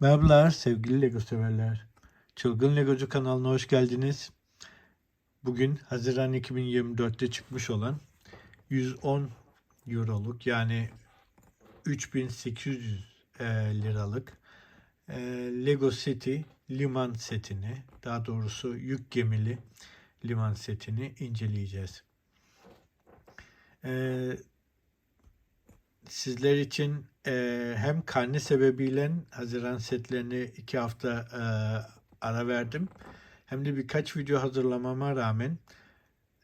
Merhabalar sevgili Lego severler. Çılgın Legocu kanalına hoş geldiniz. Bugün Haziran 2024'te çıkmış olan 110 Euroluk yani 3800 e, liralık e, Lego City liman setini daha doğrusu yük gemili liman setini inceleyeceğiz. E, sizler için e, hem karne sebebiyle Haziran setlerini iki hafta e, ara verdim. Hem de birkaç video hazırlamama rağmen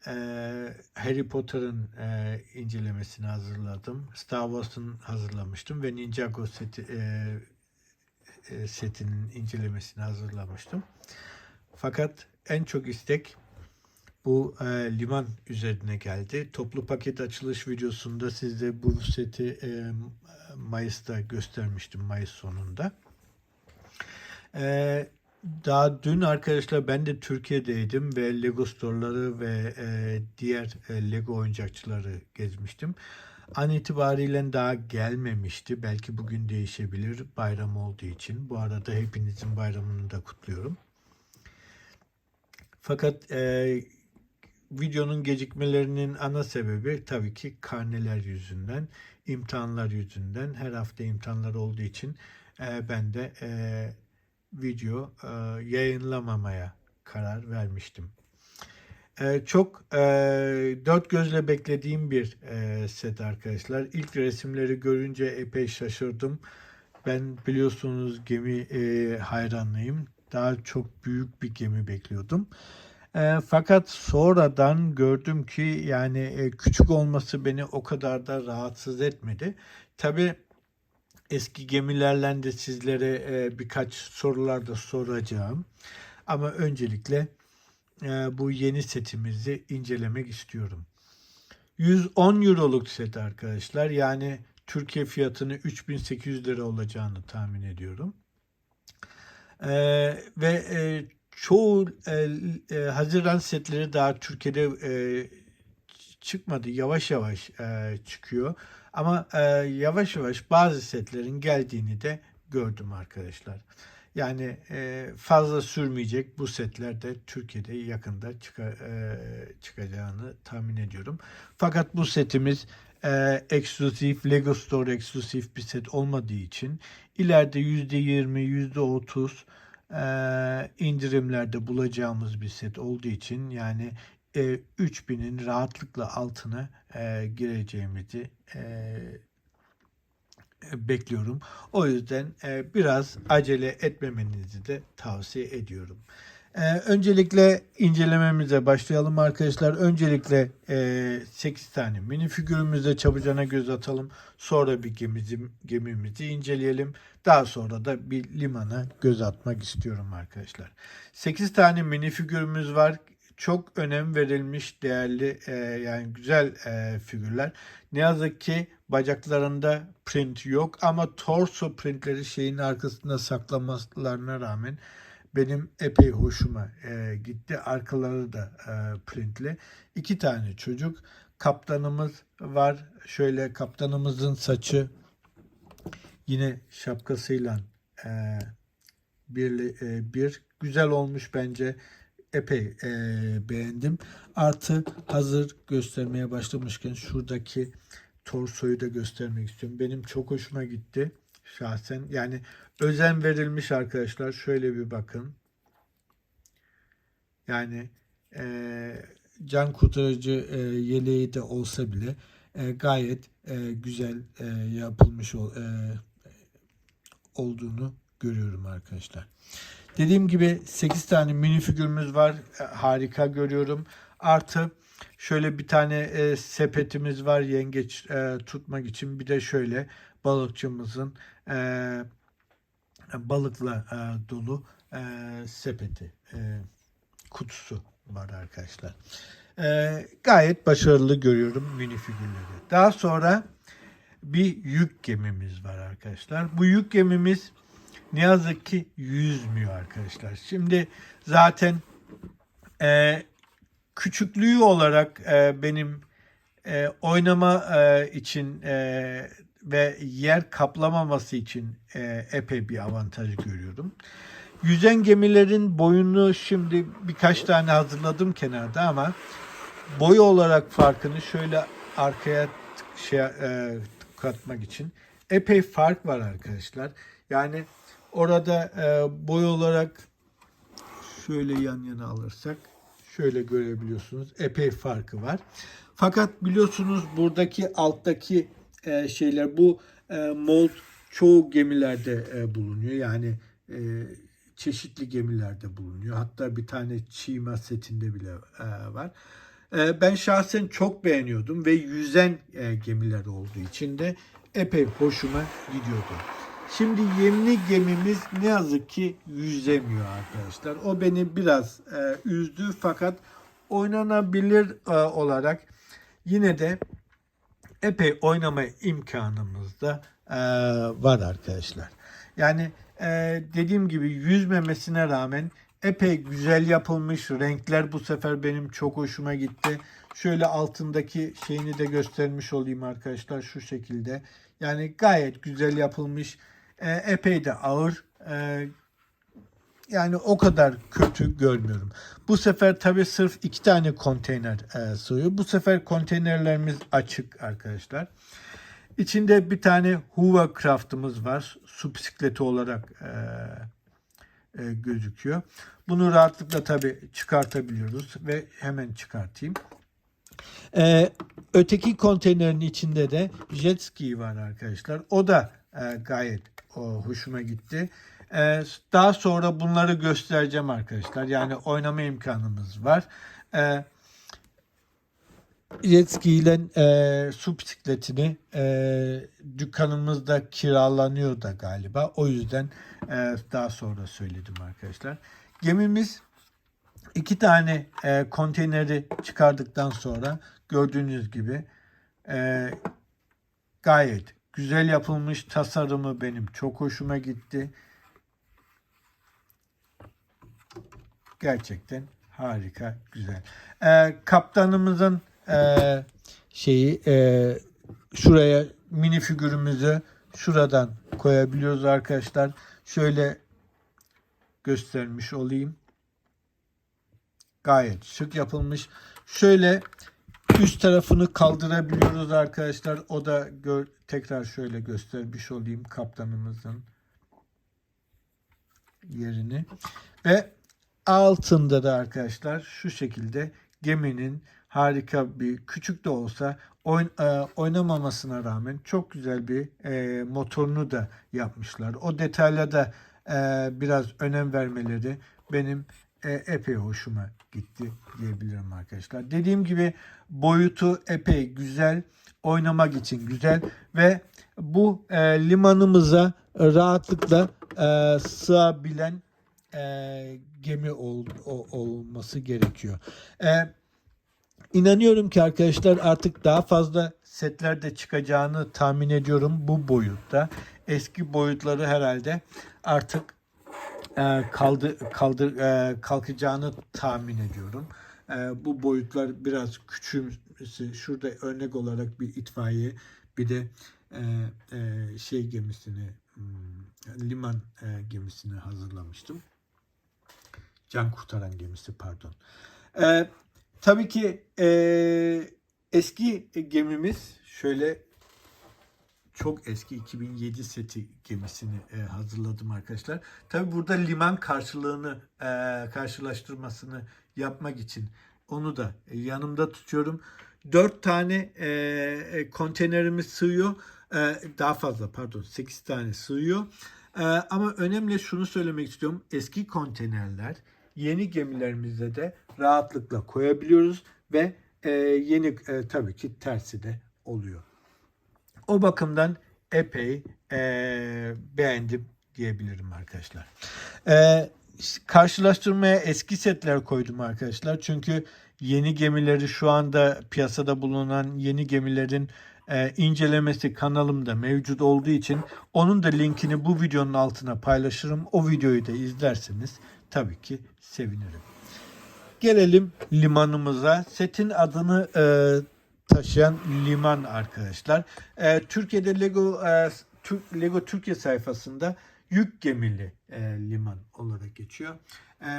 e, Harry Potter'ın e, incelemesini hazırladım. Star Wars'ın hazırlamıştım ve Ninjago seti, e, e, setinin incelemesini hazırlamıştım. Fakat en çok istek bu e, liman üzerine geldi. Toplu paket açılış videosunda size bu seti e, Mayıs'ta göstermiştim Mayıs sonunda. E, daha dün arkadaşlar ben de Türkiye'deydim ve Lego storeları ve e, diğer e, Lego oyuncakçıları gezmiştim. An itibariyle daha gelmemişti. Belki bugün değişebilir bayram olduğu için. Bu arada hepinizin bayramını da kutluyorum. Fakat e, videonun gecikmelerinin ana sebebi tabii ki karneler yüzünden, imtihanlar yüzünden. Her hafta imtihanlar olduğu için e, ben de e, video e, yayınlamamaya karar vermiştim. E, çok e, dört gözle beklediğim bir e, set arkadaşlar. İlk resimleri görünce epey şaşırdım. Ben biliyorsunuz gemi e, hayranlıyım. Daha çok büyük bir gemi bekliyordum. E, fakat sonradan gördüm ki yani e, küçük olması beni o kadar da rahatsız etmedi. Tabi eski gemilerle de sizlere e, birkaç sorular da soracağım. Ama öncelikle e, bu yeni setimizi incelemek istiyorum. 110 euroluk set arkadaşlar. Yani Türkiye fiyatını 3800 lira olacağını tahmin ediyorum. E, ve e, çoğu e, e, Haziran setleri daha Türkiye'de e, çıkmadı. Yavaş yavaş e, çıkıyor. Ama e, yavaş yavaş bazı setlerin geldiğini de gördüm arkadaşlar. Yani e, fazla sürmeyecek bu setler de Türkiye'de yakında çıka, e, çıkacağını tahmin ediyorum. Fakat bu setimiz e, eksklusif, Lego Store eksklusif bir set olmadığı için ileride %20, %30 e, indirimlerde bulacağımız bir set olduğu için yani e, 3000'in rahatlıkla altına e, gireceğimizi e, bekliyorum. O yüzden e, biraz acele etmemenizi de tavsiye ediyorum. E, öncelikle incelememize başlayalım arkadaşlar. Öncelikle e, 8 tane mini figürümüze çabucana göz atalım. Sonra bir gemimizi, gemimizi inceleyelim. Daha sonra da bir limana göz atmak istiyorum arkadaşlar. 8 tane mini figürümüz var çok önem verilmiş değerli e, yani güzel e, figürler. Ne yazık ki bacaklarında print yok ama torso printleri şeyin arkasında saklamalarına rağmen benim epey hoşuma e, gitti. Arkaları da e, printli. İki tane çocuk. Kaptanımız var. Şöyle kaptanımızın saçı yine şapkasıyla e, bir, e, bir güzel olmuş bence epey e, beğendim. Artı hazır göstermeye başlamışken şuradaki torsoyu da göstermek istiyorum. Benim çok hoşuma gitti şahsen. Yani özen verilmiş arkadaşlar. Şöyle bir bakın. Yani e, can kurtarıcı e, yeleği de olsa bile e, gayet e, güzel e, yapılmış ol, e, olduğunu görüyorum arkadaşlar. Dediğim gibi 8 tane mini figürümüz var. E, harika görüyorum. Artı şöyle bir tane e, sepetimiz var yengeç e, tutmak için. Bir de şöyle balıkçımızın e, balıkla e, dolu e, sepeti e, kutusu var arkadaşlar. E, gayet başarılı görüyorum mini figürleri. Daha sonra bir yük gemimiz var arkadaşlar. Bu yük gemimiz ne yazık ki yüzmüyor arkadaşlar. Şimdi zaten e, küçüklüğü olarak e, benim e, oynama e, için e, ve yer kaplamaması için e, epey bir avantaj görüyorum. Yüzen gemilerin boyunu şimdi birkaç tane hazırladım kenarda ama boy olarak farkını şöyle arkaya şey e, katmak için epey fark var arkadaşlar. Yani orada e, boy olarak şöyle yan yana alırsak şöyle görebiliyorsunuz. Epey farkı var. Fakat biliyorsunuz buradaki alttaki e, şeyler bu e, mold çoğu gemilerde e, bulunuyor. Yani e, çeşitli gemilerde bulunuyor. Hatta bir tane çiğma setinde bile e, var. E, ben şahsen çok beğeniyordum ve yüzen e, gemiler olduğu için de epey hoşuma gidiyordu. Şimdi yeni gemimiz ne yazık ki yüzemiyor arkadaşlar. O beni biraz e, üzdü fakat oynanabilir e, olarak yine de epey oynama imkanımız da e, var arkadaşlar. Yani e, dediğim gibi yüzmemesine rağmen epey güzel yapılmış. Renkler bu sefer benim çok hoşuma gitti. Şöyle altındaki şeyini de göstermiş olayım arkadaşlar şu şekilde. Yani gayet güzel yapılmış. E, epey de ağır. E, yani o kadar kötü görmüyorum. Bu sefer tabii sırf iki tane konteyner e, sığıyor. Bu sefer konteynerlerimiz açık arkadaşlar. İçinde bir tane hovercraft'ımız var. Su bisikleti olarak e, e, gözüküyor. Bunu rahatlıkla tabii çıkartabiliyoruz ve hemen çıkartayım. E, öteki konteynerin içinde de jet ski var arkadaşlar. O da e, gayet o, hoşuma gitti. E, daha sonra bunları göstereceğim arkadaşlar. Yani oynama imkanımız var. E, ile e, su bisikletini e, dükkanımızda kiralanıyor da galiba. O yüzden e, daha sonra söyledim arkadaşlar. Gemimiz iki tane e, konteyneri çıkardıktan sonra gördüğünüz gibi e, gayet güzel yapılmış tasarımı benim çok hoşuma gitti. Gerçekten harika, güzel. E, kaptanımızın e, şeyi e, şuraya mini figürümüzü şuradan koyabiliyoruz arkadaşlar. Şöyle göstermiş olayım. Gayet şık yapılmış. Şöyle üst tarafını kaldırabiliyoruz arkadaşlar. O da gör, tekrar şöyle göstermiş olayım kaptanımızın yerini. Ve altında da arkadaşlar şu şekilde geminin harika bir küçük de olsa oyn, e, oynamamasına rağmen çok güzel bir e, motorunu da yapmışlar. O detayla da e, biraz önem vermeleri benim e, epey hoşuma gitti diyebilirim arkadaşlar. Dediğim gibi boyutu epey güzel, oynamak için güzel ve bu e, limanımıza rahatlıkla e, sığabilen e, gemi ol, o, olması gerekiyor. E, inanıyorum ki arkadaşlar artık daha fazla setler de çıkacağını tahmin ediyorum bu boyutta. Eski boyutları herhalde artık e, kaldı kaldır e, kalkacağını tahmin ediyorum. E, bu boyutlar biraz küçülmesi. Şurada örnek olarak bir itfaiye bir de e, şey gemisini hmm, liman gemisini hazırlamıştım. Can kurtaran gemisi pardon. Tabii ki eski gemimiz şöyle çok eski 2007 seti gemisini e, hazırladım arkadaşlar. Tabi burada liman karşılığını e, karşılaştırmasını yapmak için onu da e, yanımda tutuyorum. 4 tane e, e, konteynerimiz sığıyor. E, daha fazla pardon 8 tane sığıyor. E, ama önemli şunu söylemek istiyorum. Eski konteynerler yeni gemilerimizde de rahatlıkla koyabiliyoruz ve e, yeni e, tabii ki tersi de oluyor. O bakımdan epey e, beğendim diyebilirim arkadaşlar. E, karşılaştırmaya eski setler koydum arkadaşlar. Çünkü yeni gemileri şu anda piyasada bulunan yeni gemilerin e, incelemesi kanalımda mevcut olduğu için onun da linkini bu videonun altına paylaşırım. O videoyu da izlerseniz tabii ki sevinirim. Gelelim limanımıza. Setin adını e, taşıyan liman arkadaşlar. E, Türkiye'de Lego e, Türk, Lego Türkiye sayfasında yük gemili e, liman olarak geçiyor. E,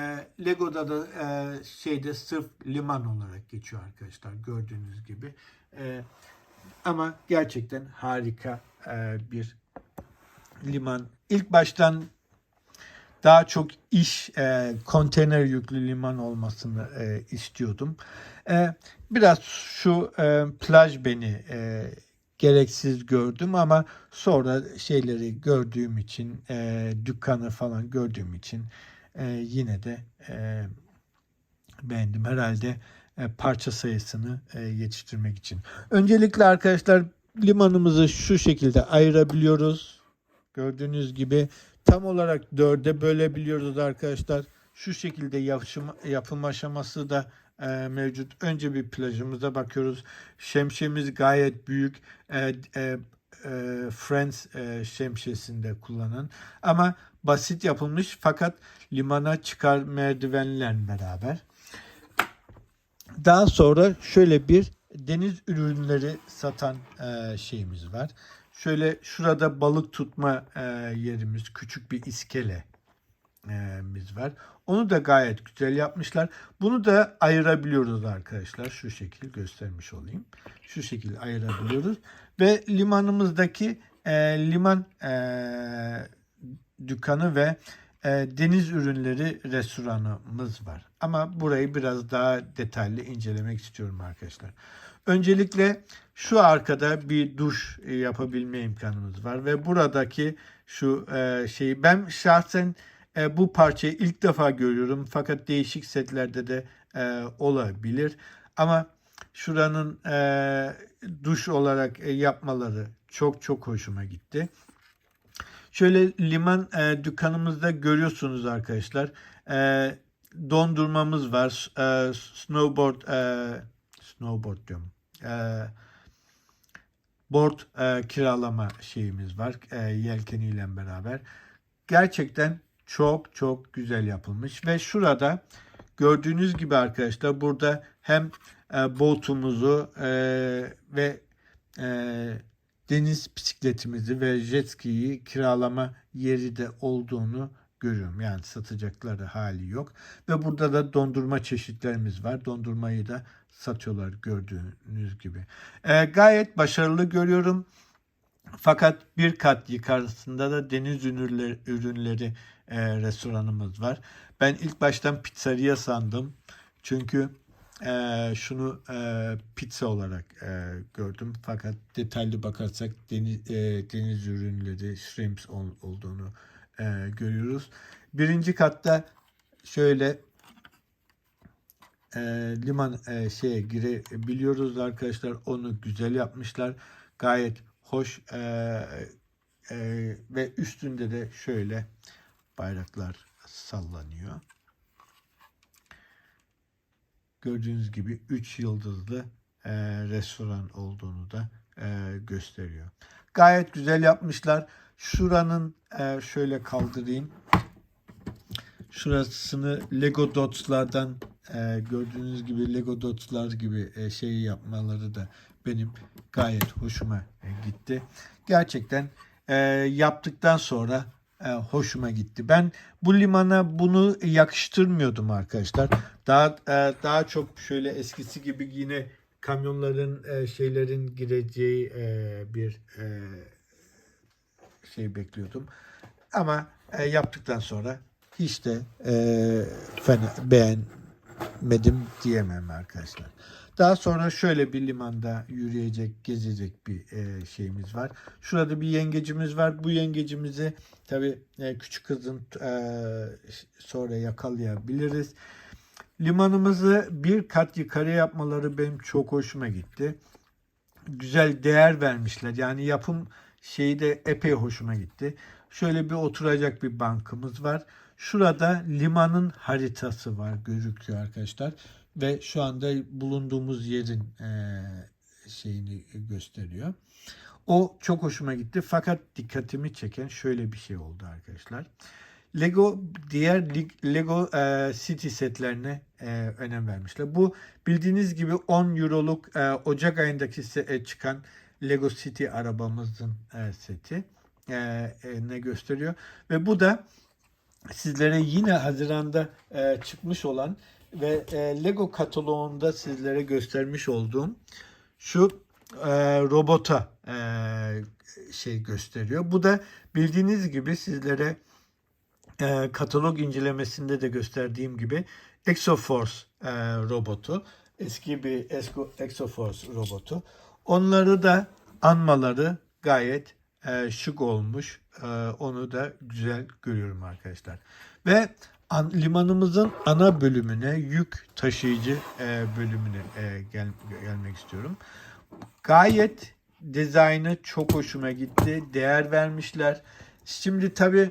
Lego'da da e, şeyde sırf liman olarak geçiyor arkadaşlar gördüğünüz gibi. E, ama gerçekten harika e, bir liman. İlk baştan daha çok iş e, konteyner yüklü liman olmasını e, istiyordum. E, biraz şu e, plaj beni e, gereksiz gördüm ama sonra şeyleri gördüğüm için e, dükkanı falan gördüğüm için e, yine de e, beğendim. Herhalde e, parça sayısını e, yetiştirmek için. Öncelikle arkadaşlar limanımızı şu şekilde ayırabiliyoruz. Gördüğünüz gibi tam olarak dörde bölebiliyoruz arkadaşlar. Şu şekilde yapışım, yapım aşaması da e, mevcut. Önce bir plajımıza bakıyoruz. Şemsiyemiz gayet büyük. E, e, e, Friends e, şemsiyesinde kullanan ama basit yapılmış fakat limana çıkar merdivenle beraber. Daha sonra şöyle bir deniz ürünleri satan e, şeyimiz var. Şöyle şurada balık tutma e, yerimiz, küçük bir iskelemiz var. Onu da gayet güzel yapmışlar. Bunu da ayırabiliyoruz arkadaşlar. Şu şekil göstermiş olayım. Şu şekilde ayırabiliyoruz. Ve limanımızdaki e, liman e, dükkanı ve e, deniz ürünleri restoranımız var. Ama burayı biraz daha detaylı incelemek istiyorum arkadaşlar. Öncelikle şu arkada bir duş e, yapabilme imkanımız var ve buradaki şu e, şeyi ben şahsen e, bu parçayı ilk defa görüyorum fakat değişik setlerde de olabilir. Ama şuranın duş olarak yapmaları çok çok hoşuma gitti. Şöyle liman e, dükkanımızda görüyorsunuz arkadaşlar. E, dondurmamız var. E, snowboard e, snowboard diyorum. E, board e, kiralama şeyimiz var. E, yelkeniyle beraber. Gerçekten çok çok güzel yapılmış ve şurada gördüğünüz gibi arkadaşlar burada hem e, botumuzu e, ve e, deniz bisikletimizi ve jet ski'yi kiralama yeri de olduğunu görüyorum. Yani satacakları hali yok. Ve burada da dondurma çeşitlerimiz var. Dondurmayı da satıyorlar gördüğünüz gibi. E, gayet başarılı görüyorum. Fakat bir kat yukarısında da deniz ürünleri, ürünleri e, restoranımız var. Ben ilk baştan pizzeria sandım. Çünkü e, şunu e, pizza olarak e, gördüm. Fakat detaylı bakarsak deniz, e, deniz ürünleri, shrimps ol, olduğunu e, görüyoruz. Birinci katta şöyle e, liman e, şeye girebiliyoruz arkadaşlar. Onu güzel yapmışlar. Gayet hoş e, e, ve üstünde de şöyle bayraklar sallanıyor. Gördüğünüz gibi 3 yıldızlı e, restoran olduğunu da e, gösteriyor. Gayet güzel yapmışlar. Şuranın e, şöyle kaldırayım. Şurasını Lego Dots'lardan e, gördüğünüz gibi Lego Dots'lar gibi e, şeyi yapmaları da benim gayet hoşuma e, gitti. Gerçekten e, yaptıktan sonra hoşuma gitti. Ben bu limana bunu yakıştırmıyordum arkadaşlar. Daha e, daha çok şöyle eskisi gibi yine kamyonların e, şeylerin gireceği e, bir e, şey bekliyordum. Ama e, yaptıktan sonra hiç de e, fena, beğenmedim diyemem arkadaşlar. Daha sonra şöyle bir limanda yürüyecek, gezecek bir e, şeyimiz var. Şurada bir yengecimiz var. Bu yengecimizi tabii e, küçük kızın e, sonra yakalayabiliriz. Limanımızı bir kat yukarı yapmaları benim çok hoşuma gitti. Güzel değer vermişler. Yani yapım şeyi de epey hoşuma gitti. Şöyle bir oturacak bir bankımız var. Şurada limanın haritası var gözüküyor arkadaşlar ve şu anda bulunduğumuz yerin e, şeyini gösteriyor. O çok hoşuma gitti fakat dikkatimi çeken şöyle bir şey oldu arkadaşlar. Lego diğer Lego e, City setlerine e, önem vermişler. Bu bildiğiniz gibi 10 euroluk e, Ocak ayındaki e, çıkan Lego City arabamızın e, seti e, e, ne gösteriyor ve bu da sizlere yine Haziran'da e, çıkmış olan ve e, Lego kataloğunda sizlere göstermiş olduğum şu e, robota e, şey gösteriyor. Bu da bildiğiniz gibi sizlere e, katalog incelemesinde de gösterdiğim gibi Exoforce e, robotu. Eski bir Esco, Exoforce robotu. Onları da anmaları gayet e, şık olmuş. E, onu da güzel görüyorum arkadaşlar. Ve limanımızın ana bölümüne yük taşıyıcı e, bölümüne e, gel, gelmek istiyorum. Gayet dizaynı çok hoşuma gitti. Değer vermişler. Şimdi tabi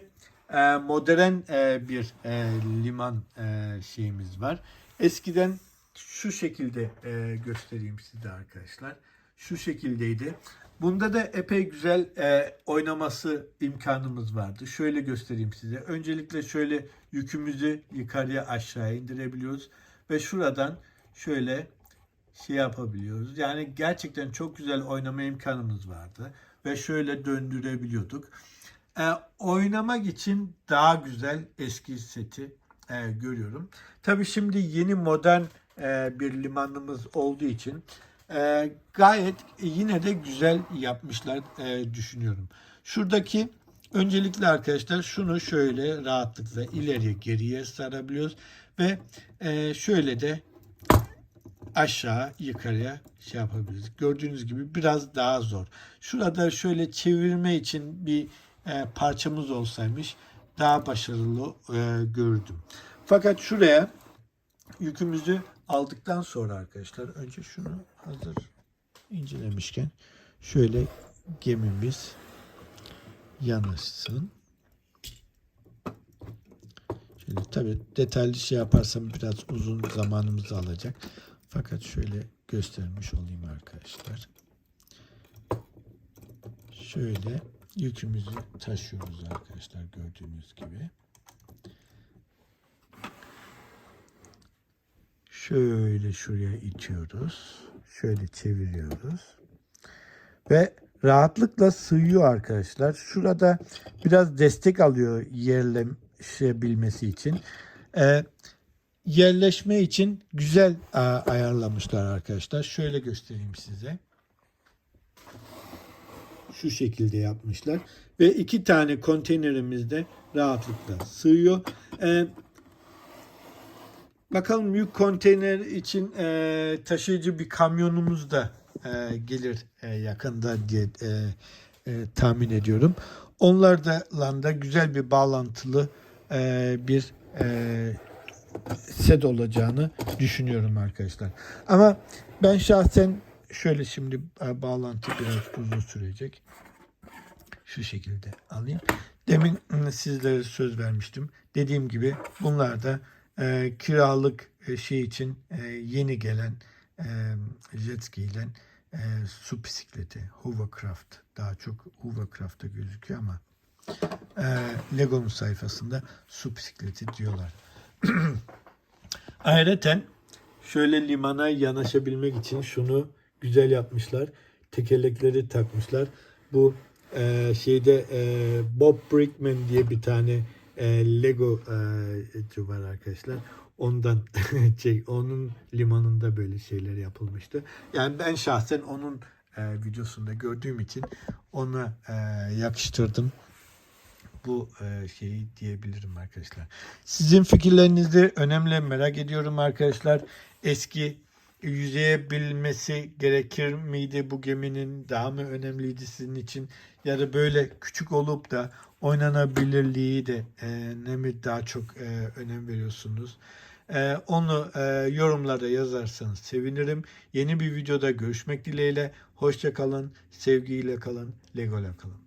modern e, bir e, liman e, şeyimiz var. Eskiden şu şekilde e, göstereyim size arkadaşlar. Şu şekildeydi. Bunda da epey güzel e, oynaması imkanımız vardı. Şöyle göstereyim size. Öncelikle şöyle yükümüzü yukarıya aşağı indirebiliyoruz. Ve şuradan şöyle şey yapabiliyoruz. Yani gerçekten çok güzel oynama imkanımız vardı. Ve şöyle döndürebiliyorduk. E, oynamak için daha güzel eski seti e, görüyorum. Tabii şimdi yeni modern e, bir limanımız olduğu için e, gayet yine de güzel yapmışlar e, düşünüyorum. Şuradaki öncelikle arkadaşlar şunu şöyle rahatlıkla ileriye geriye sarabiliyoruz ve e, şöyle de aşağı yukarıya şey yapabiliriz. Gördüğünüz gibi biraz daha zor. Şurada şöyle çevirme için bir e, parçamız olsaymış daha başarılı e, gördüm. Fakat şuraya yükümüzü aldıktan sonra arkadaşlar önce şunu hazır incelemişken şöyle gemimiz yanaşsın. Şöyle tabi detaylı şey yaparsam biraz uzun zamanımızı alacak. Fakat şöyle göstermiş olayım arkadaşlar. Şöyle yükümüzü taşıyoruz arkadaşlar gördüğünüz gibi. Şöyle şuraya itiyoruz. Şöyle çeviriyoruz. Ve rahatlıkla sığıyor arkadaşlar. Şurada biraz destek alıyor yerleşebilmesi için. Ee, yerleşme için güzel a, ayarlamışlar arkadaşlar. Şöyle göstereyim size. Şu şekilde yapmışlar. Ve iki tane konteynerimiz de rahatlıkla sığıyor. Ee, bakalım yük konteyner için e, taşıyıcı bir kamyonumuz da e, gelir e, yakında diye e, e, tahmin ediyorum. Onlarla da güzel bir bağlantılı e, bir e, set olacağını düşünüyorum arkadaşlar. Ama ben şahsen şöyle şimdi e, bağlantı biraz uzun sürecek. Şu şekilde alayım. Demin sizlere söz vermiştim. Dediğim gibi bunlar da e, kiralık şey için e, yeni gelen e, jet ski ile e, su bisikleti, hovercraft daha çok hovercraft'ta gözüküyor ama e, Lego'nun sayfasında su bisikleti diyorlar. Ayrıca şöyle limana yanaşabilmek için şunu güzel yapmışlar. Tekerlekleri takmışlar. Bu e, şeyde e, Bob Brickman diye bir tane e, Lego e, var arkadaşlar. Ondan şey, onun limanında böyle şeyler yapılmıştı. Yani ben şahsen onun e, videosunda gördüğüm için ona e, yakıştırdım bu e, şeyi diyebilirim arkadaşlar. Sizin fikirlerinizi önemli merak ediyorum arkadaşlar. Eski yüzeye bilmesi gerekir miydi bu geminin daha mı önemliydi sizin için ya da böyle küçük olup da oynanabilirliği de e, ne mi daha çok e, önem veriyorsunuz? E, onu e, yorumlarda yazarsanız sevinirim. Yeni bir videoda görüşmek dileğiyle. Hoşça kalın, sevgiyle kalın, Lego'la kalın.